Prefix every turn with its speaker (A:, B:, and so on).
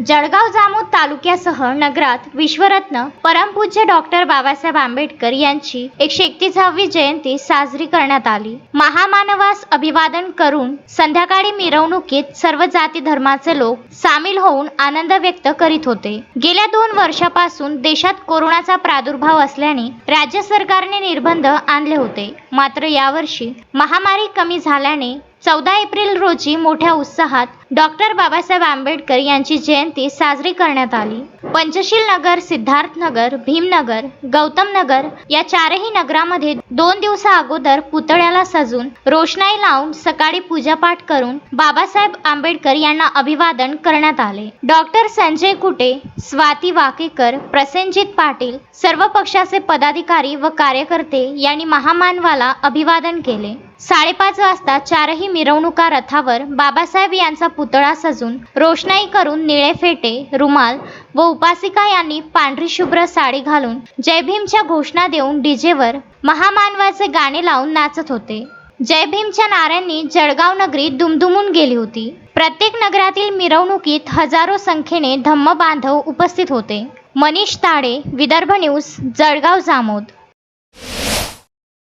A: जळगाव जामोद तालुक्यासह नगरात विश्वरत्न परमपूज्य डॉक्टर बाबासाहेब आंबेडकर यांची एकशे एकतीसावी जयंती साजरी करण्यात आली. महामानवास अभिवादन करून संध्याकाळी मिरवणुकीत सर्व जाती धर्माचे लोक सामील होऊन आनंद व्यक्त करीत होते. गेल्या दोन वर्षापासून देशात कोरोनाचा प्रादुर्भाव असल्याने राज्य सरकारने निर्बंध आणले होते. मात्र यावर्षी महामारी कमी झाल्याने चौदा एप्रिल रोजी मोठ्या उत्साहात डॉक्टर बाबासाहेब आंबेडकर यांची जयंती साजरी करण्यात आली. पंचशील नगर सिद्धार्थ नगर भीमनगर गौतम नगर या चारही नगरामध्ये दोन दिवसा अगोदर पुतळ्याला सजून रोषणाई लावून सकाळी पूजापाठ करून बाबासाहेब आंबेडकर यांना अभिवादन करण्यात आले. डॉक्टर संजय कुटे स्वाती वाकेकर प्रसेनजित पाटील सर्व पक्षाचे पदाधिकारी व कार्यकर्ते यांनी महामानवाला अभिवादन केले. साडेपाच वाजता चारही मिरवणुका रथावर बाबासाहेब यांचा पुतळा सजून रोषणाई करून निळे फेटे रुमाल व उपासिका यांनी पांढरी शुभ्र साडी घालून जय भीमच्या घोषणा देऊन डीजेवर महामानवाचे गाणे लावून नाचत होते. जय भीमच्या नाऱ्यांनी जळगाव नगरी दुमदुमून गेली होती. प्रत्येक नगरातील मिरवणुकीत हजारो संख्येने धम्म बांधव उपस्थित होते. मनीष ताडे विदर्भ न्यूज जळगाव जामोद.